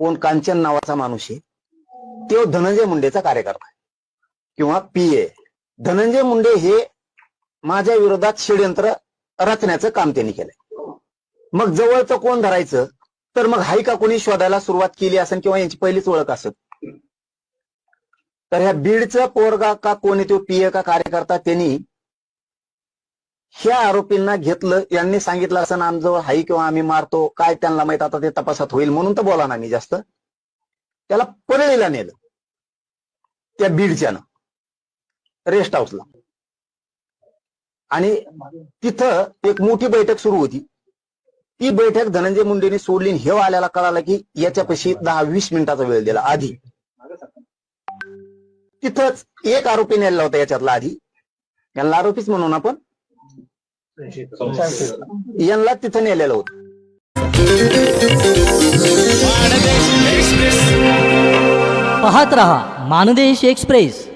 कोण कांचन नावाचा माणूस आहे तो धनंजय मुंडेचा कार्यकर्ता किंवा पी ए. धनंजय मुंडे हे माझ्या विरोधात षडयंत्र रचण्याचं काम त्यांनी केलंय. मग जवळचं कोण धरायचं? तर मग हाय का कोणी शोधायला सुरुवात केली असेल किंवा यांची पहिलीच ओळख असत तर ह्या बीडचं पोरगा का कोणी तो पीए का कार्यकर्ता त्यांनी ह्या आरोपींना घेतलं यांनी सांगितलं असं आमजवळ हाई किंवा आम्ही मारतो काय त्यांना माहीत आता ते तपासात होईल म्हणून तर बोला ना मी जास्त. त्याला परळीला नेलं. त्या बीडच्यानं. रेस्ट हाऊसला आणि तिथं एक मोठी बैठक सुरू होती. ती बैठक धनंजय मुंडेने सोडली हे आल्याला कळालं की याच्यापाशी दहा वीस मिनिटाचा वेळ दिला आधी. तिथंच एक आरोपी नेला होता याच्यातला आधी. यांना आरोपीच म्हणून आपण. यांना तिथं नेलेलं होतं. पाहत रहा मानदेश एक्सप्रेस.